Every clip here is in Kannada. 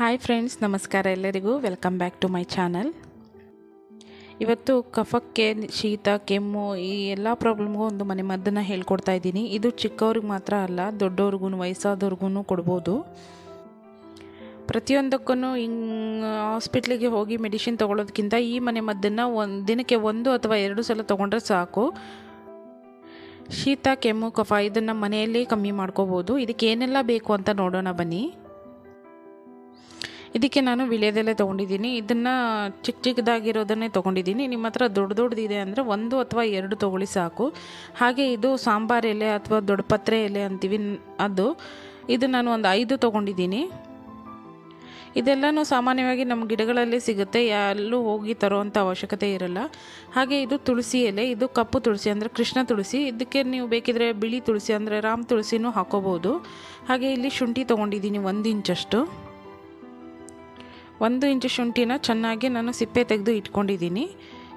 ಹಾಯ್ ಫ್ರೆಂಡ್ಸ್ ನಮಸ್ಕಾರ ಎಲ್ಲರಿಗೂ. Welcome back to my channel ಇವತ್ತು ಕಫಕ್ಕೆ, ಶೀತ, ಕೆಮ್ಮು, ಈ ಎಲ್ಲ ಪ್ರಾಬ್ಲಮ್ಗೂ ಒಂದು ಮನೆ ಮದ್ದನ್ನು ಹೇಳ್ಕೊಡ್ತಾ ಇದ್ದೀನಿ. ಇದು ಚಿಕ್ಕವ್ರಿಗೆ ಮಾತ್ರ ಅಲ್ಲ ದೊಡ್ಡವ್ರಿಗೂ ವಯಸ್ಸಾದವ್ರಿಗೂ ಕೊಡ್ಬೋದು. ಪ್ರತಿಯೊಂದಕ್ಕೂ ಹಿಂಗೆ ಹಾಸ್ಪಿಟ್ಲಿಗೆ ಹೋಗಿ ಮೆಡಿಸಿನ್ ತೊಗೊಳೋದಕ್ಕಿಂತ ಈ ಮನೆ ಮದ್ದನ್ನು ಒಂದು, ದಿನಕ್ಕೆ ಒಂದು ಅಥವಾ ಎರಡು ಸಲ ತೊಗೊಂಡ್ರೆ ಸಾಕು. ಶೀತ, ಕೆಮ್ಮು, ಕಫ ಇದನ್ನು ಮನೆಯಲ್ಲೇ ಕಮ್ಮಿ ಮಾಡ್ಕೋಬೋದು. ಇದಕ್ಕೆ ಏನೆಲ್ಲ ಬೇಕು ಅಂತ ನೋಡೋಣ ಬನ್ನಿ. ಇದಕ್ಕೆ ನಾನು ವಿಳೆದೆಲೆ ತೊಗೊಂಡಿದ್ದೀನಿ. ಇದನ್ನು ಚಿಕ್ಕ ಚಿಕ್ಕದಾಗಿರೋದನ್ನೇ ತೊಗೊಂಡಿದ್ದೀನಿ. ನಿಮ್ಮ ಹತ್ರ ದೊಡ್ಡ ದೊಡ್ಡದಿದೆ ಅಂದರೆ ಒಂದು ಅಥವಾ ಎರಡು ತೊಗೊಳ್ಳಿ ಸಾಕು. ಹಾಗೆ ಇದು ಸಾಂಬಾರ್ ಎಲೆ ಅಥವಾ ದೊಡ್ಡ ಪತ್ರೆ ಎಲೆ ಅಂತೀವಿ ಅದು. ಇದು ನಾನು ಒಂದು ಐದು ತೊಗೊಂಡಿದ್ದೀನಿ. ಇದೆಲ್ಲನೂ ಸಾಮಾನ್ಯವಾಗಿ ನಮ್ಮ ಗಿಡಗಳಲ್ಲಿ ಸಿಗುತ್ತೆ. ಎಲ್ಲೂ ಹೋಗಿ ತರೋವಂಥ ಅವಶ್ಯಕತೆ ಇರಲ್ಲ. ಹಾಗೆ ಇದು ತುಳಸಿ ಎಲೆ, ಇದು ಕಪ್ಪು ತುಳಸಿ ಅಂದರೆ ಕೃಷ್ಣ ತುಳಸಿ. ಇದಕ್ಕೆ ನೀವು ಬೇಕಿದ್ರೆ ಬಿಳಿ ತುಳಸಿ ಅಂದರೆ ರಾಮ್ ತುಳಸಿನೂ ಹಾಕೋಬೋದು. ಹಾಗೆ ಇಲ್ಲಿ ಶುಂಠಿ ತೊಗೊಂಡಿದ್ದೀನಿ ಒಂದು ಇಂಚಷ್ಟು. ಒಂದು ಇಂಚು ಶುಂಠಿನ ಚೆನ್ನಾಗಿ ನಾನು ಸಿಪ್ಪೆ ತೆಗೆದು ಇಟ್ಕೊಂಡಿದ್ದೀನಿ.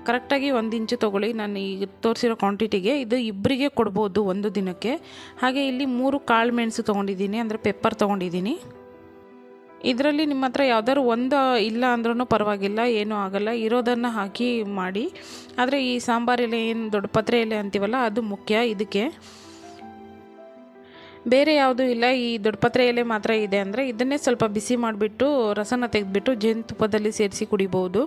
ಕರೆಕ್ಟಾಗಿ ಒಂದು ಇಂಚು ತೊಗೊಳ್ಳಿ. ನಾನು ಈಗ ತೋರಿಸಿರೋ ಕ್ವಾಂಟಿಟಿಗೆ ಇದು ಇಬ್ಬರಿಗೆ ಕೊಡ್ಬೋದು ಒಂದು ದಿನಕ್ಕೆ. ಹಾಗೆ ಇಲ್ಲಿ ಮೂರು ಕಾಳು ಮೆಣಸು ತೊಗೊಂಡಿದ್ದೀನಿ, ಅಂದರೆ ಪೆಪ್ಪರ್ ತೊಗೊಂಡಿದ್ದೀನಿ. ಇದರಲ್ಲಿ ನಿಮ್ಮ ಹತ್ರ ಯಾವ್ದಾದ್ರು ಒಂದು ಇಲ್ಲ ಅಂದ್ರೂ ಪರವಾಗಿಲ್ಲ, ಏನೂ ಆಗಲ್ಲ. ಇರೋದನ್ನು ಹಾಕಿ ಮಾಡಿ. ಆದರೆ ಈ ಸಾಂಬಾರೆಲೆ ಏನು ದೊಡ್ಡ ಪತ್ರೆ ಎಲೆ ಅಂತೀವಲ್ಲ, ಅದು ಮುಖ್ಯ ಇದಕ್ಕೆ. ಬೇರೆ ಯಾವುದೂ ಇಲ್ಲ. ಈ ದೊಡ್ಡಪತ್ರೆ ಎಲೆ ಮಾತ್ರ ಇದೆ ಅಂದರೆ ಇದನ್ನೇ ಸ್ವಲ್ಪ ಬಿಸಿ ಮಾಡಿಬಿಟ್ಟು ರಸನ ತೆಗೆದುಬಿಟ್ಟು ಜೇನುತುಪ್ಪದಲ್ಲಿ ಸೇರಿಸಿ ಕುಡಿಬೋದು.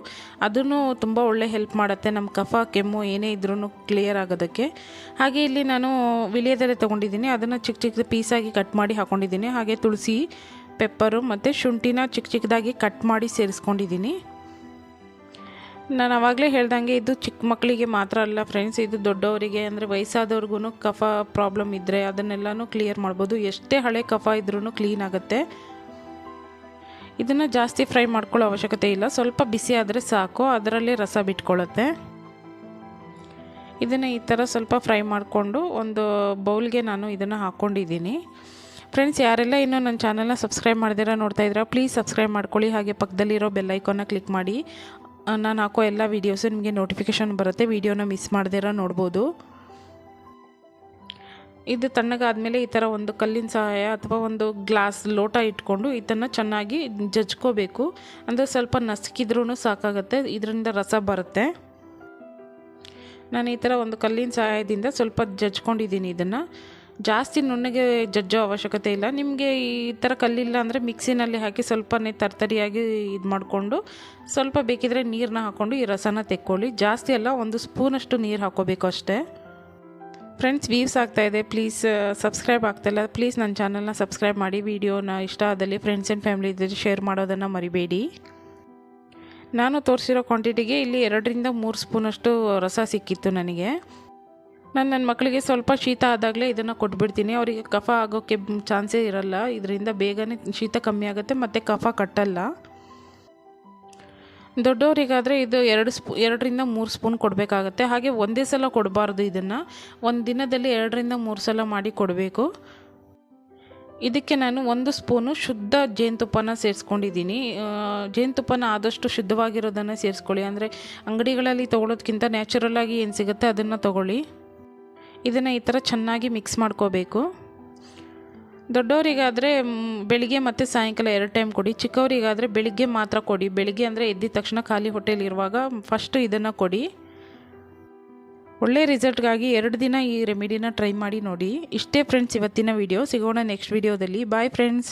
ಅದನ್ನು ತುಂಬ ಒಳ್ಳೆ ಹೆಲ್ಪ್ ಮಾಡುತ್ತೆ. ನಮ್ಮ ಕಫ, ಕೆಮ್ಮು ಏನೇ ಇದ್ರೂ ಕ್ಲಿಯರ್ ಆಗೋದಕ್ಕೆ. ಹಾಗೆ ಇಲ್ಲಿ ನಾನು ವಿಳಿಯದೆಲೆ ತೊಗೊಂಡಿದ್ದೀನಿ. ಅದನ್ನು ಚಿಕ್ಕ ಚಿಕ್ಕ ಪೀಸಾಗಿ ಕಟ್ ಮಾಡಿ ಹಾಕ್ಕೊಂಡಿದ್ದೀನಿ ಹಾಗೆ ತುಳಸಿ ಪೆಪ್ಪರು ಮತ್ತು ಶುಂಠಿನ ಚಿಕ್ಕ ಚಿಕ್ಕದಾಗಿ ಕಟ್ ಮಾಡಿ ಸೇರಿಸ್ಕೊಂಡಿದ್ದೀನಿ. ನಾನು ಆವಾಗಲೇ ಹೇಳ್ದಂಗೆ ಇದು ಚಿಕ್ಕ ಮಕ್ಕಳಿಗೆ ಮಾತ್ರ ಅಲ್ಲ ಫ್ರೆಂಡ್ಸ್ ಇದು ದೊಡ್ಡವರಿಗೆ ಅಂದರೆ ವಯಸ್ಸಾದವ್ರಿಗೂ ಕಫ ಪ್ರಾಬ್ಲಮ್ ಇದ್ದರೆ ಅದನ್ನೆಲ್ಲನೂ ಕ್ಲಿಯರ್ ಮಾಡ್ಬೋದು. ಎಷ್ಟೇ ಹಳೆ ಕಫ ಇದ್ರೂ ಕ್ಲೀನ್ ಆಗುತ್ತೆ. ಇದನ್ನು ಜಾಸ್ತಿ ಫ್ರೈ ಮಾಡ್ಕೊಳ್ಳೋ ಅವಶ್ಯಕತೆ ಇಲ್ಲ. ಸ್ವಲ್ಪ ಬಿಸಿ ಆದರೆ ಸಾಕು, ಅದರಲ್ಲಿ ರಸ ಬಿಟ್ಕೊಳ್ಳುತ್ತೆ ಇದನ್ನು ಈ ಥರ ಸ್ವಲ್ಪ ಫ್ರೈ ಮಾಡಿಕೊಂಡು ಒಂದು ಬೌಲ್ಗೆ ನಾನು ಇದನ್ನು ಹಾಕ್ಕೊಂಡಿದ್ದೀನಿ ಫ್ರೆಂಡ್ಸ್ ಯಾರೆಲ್ಲ ಇನ್ನೂ ನನ್ನ ಚಾನಲ್ನ ಸಬ್ಸ್ಕ್ರೈಬ್ ಮಾಡಿದಿರ ನೋಡ್ತಾ ಇದ್ದೀರಾ ಪ್ಲೀಸ್ ಸಬ್ಸ್ಕ್ರೈಬ್ ಮಾಡ್ಕೊಳ್ಳಿ. ಹಾಗೆ ಪಕ್ಕದಲ್ಲಿರೋ ಬೆಲ್ ಐಕಾನ್ನ ಕ್ಲಿಕ್ ಮಾಡಿ. ನಾನು ಹಾಕೋ ಎಲ್ಲ ವೀಡಿಯೋಸು ನಿಮಗೆ ನೋಟಿಫಿಕೇಷನ್ ಬರುತ್ತೆ. ವೀಡಿಯೋನ ಮಿಸ್ ಮಾಡ್ದಿರೋ ನೋಡ್ಬೋದು. ಇದು ತಣ್ಣಗಾದಮೇಲೆ ಈ ಥರ ಒಂದು ಕಲ್ಲಿನ ಸಹಾಯ ಅಥವಾ ಒಂದು ಗ್ಲಾಸ್ ಲೋಟ ಇಟ್ಕೊಂಡು ಇದನ್ನು ಚೆನ್ನಾಗಿ ಜಜ್ಕೋಬೇಕು. ಅಂದರೆ ಸ್ವಲ್ಪ ನಸುಕಿದ್ರೂ ಸಾಕಾಗುತ್ತೆ. ಇದರಿಂದ ರಸ ಬರುತ್ತೆ. ನಾನು ಈ ಥರ ಒಂದು ಕಲ್ಲಿನ ಸಹಾಯದಿಂದ ಸ್ವಲ್ಪ ಜಜ್ಕೊಂಡಿದ್ದೀನಿ ಇದನ್ನು. ಜಾಸ್ತಿ ನುಣ್ಣಗೆ ಜಜ್ಜೋ ಅವಶ್ಯಕತೆ ಇಲ್ಲ. ನಿಮಗೆ ಈ ಥರ ಕಲ್ಲಿಲ್ಲ ಅಂದರೆ ಮಿಕ್ಸಿನಲ್ಲಿ ಹಾಕಿ ಸ್ವಲ್ಪನೇ ತರ್ತರಿಯಾಗಿ ಇದು ಮಾಡಿಕೊಂಡು ಸ್ವಲ್ಪ ಬೇಕಿದ್ರೆ ನೀರನ್ನ ಹಾಕ್ಕೊಂಡು ಈ ರಸನ ತೆಕ್ಕೊಳ್ಳಿ. ಜಾಸ್ತಿ ಅಲ್ಲ, ಒಂದು ಸ್ಪೂನಷ್ಟು ನೀರು ಹಾಕೋಬೇಕು ಅಷ್ಟೇ. ಫ್ರೆಂಡ್ಸ್ ವೀವ್ಸ್ ಆಗ್ತಾ ಇದೆ. ಪ್ಲೀಸ್ ಸಬ್ಸ್ಕ್ರೈಬ್ ಆಗ್ತಾಯಿಲ್ಲ ಪ್ಲೀಸ್ ನನ್ನ ಚಾನಲ್ನ ಸಬ್ಸ್ಕ್ರೈಬ್ ಮಾಡಿ. ವಿಡಿಯೋನ ಇಷ್ಟ ಆದಲ್ಲಿ ಫ್ರೆಂಡ್ಸ್ ಆ್ಯಂಡ್ ಫ್ಯಾಮಿಲಿ ಜೊತೆ ಶೇರ್ ಮಾಡೋದನ್ನು ಮರಿಬೇಡಿ. ನಾನು ತೋರಿಸಿರೋ ಕ್ವಾಂಟಿಟಿಗೆ ಇಲ್ಲಿ ಎರಡರಿಂದ ಮೂರು ಸ್ಪೂನಷ್ಟು ರಸ ಸಿಕ್ಕಿತ್ತು ನನಗೆ. ನಾನು ನನ್ನ ಮಕ್ಕಳಿಗೆ ಸ್ವಲ್ಪ ಶೀತ ಆದಾಗಲೇ ಇದನ್ನು ಕೊಟ್ಬಿಡ್ತೀನಿ. ಅವರಿಗೆ ಕಫ ಆಗೋಕ್ಕೆ ಚಾನ್ಸೇ ಇರಲ್ಲ. ಇದರಿಂದ ಬೇಗನೆ ಶೀತ ಕಮ್ಮಿ ಆಗುತ್ತೆ, ಮತ್ತು ಕಫ ಕಟ್ಟಲ್ಲ. ದೊಡ್ಡವರಿಗಾದರೆ ಇದು ಎರಡು ಸ್ಪೂ, ಎರಡರಿಂದ ಮೂರು ಸ್ಪೂನ್ ಕೊಡಬೇಕಾಗತ್ತೆ. ಹಾಗೆ ಒಂದೇ ಸಲ ಕೊಡಬಾರ್ದು ಇದನ್ನು. ಒಂದು ದಿನದಲ್ಲಿ ಎರಡರಿಂದ ಮೂರು ಸಲ ಮಾಡಿ ಕೊಡಬೇಕು. ಇದಕ್ಕೆ ನಾನು ಒಂದು ಸ್ಪೂನು ಶುದ್ಧ ಜೇನುತುಪ್ಪನ ಸೇರಿಸ್ಕೊಂಡಿದ್ದೀನಿ. ಜೇನುತುಪ್ಪನ ಆದಷ್ಟು ಶುದ್ಧವಾಗಿರೋದನ್ನು ಸೇರಿಸ್ಕೊಳ್ಳಿ. ಅಂದರೆ ಅಂಗಡಿಗಳಲ್ಲಿ ತೊಗೊಳೋದ್ಕಿಂತ ನ್ಯಾಚುರಲ್ಲಾಗಿ ಏನು ಸಿಗುತ್ತೆ ಅದನ್ನು ತೊಗೊಳ್ಳಿ. ಇದನ್ನು ಈ ಥರ ಚೆನ್ನಾಗಿ ಮಿಕ್ಸ್ ಮಾಡ್ಕೋಬೇಕು. ದೊಡ್ಡವರಿಗಾದರೆ ಬೆಳಿಗ್ಗೆ ಮತ್ತು ಸಾಯಂಕಾಲ ಎರಡು ಟೈಮ್ ಕೊಡಿ. ಚಿಕ್ಕವರಿಗಾದರೆ ಬೆಳಿಗ್ಗೆ ಮಾತ್ರ ಕೊಡಿ. ಬೆಳಿಗ್ಗೆ ಅಂದರೆ ಎದ್ದಿದ ತಕ್ಷಣ ಖಾಲಿ ಹೊಟ್ಟೆಲಿರುವಾಗ ಫಸ್ಟು ಇದನ್ನು ಕೊಡಿ. ಒಳ್ಳೆ ರಿಸಲ್ಟ್ಗಾಗಿ ಎರಡು ದಿನ ಈ ರೆಮಿಡಿನ ಟ್ರೈ ಮಾಡಿ ನೋಡಿ. ಇಷ್ಟೇ ಫ್ರೆಂಡ್ಸ್ ಇವತ್ತಿನ ವಿಡಿಯೋ ಸಿಗೋಣ ನೆಕ್ಸ್ಟ್ ವಿಡಿಯೋದಲ್ಲಿ ಬಾಯ್ ಫ್ರೆಂಡ್ಸ್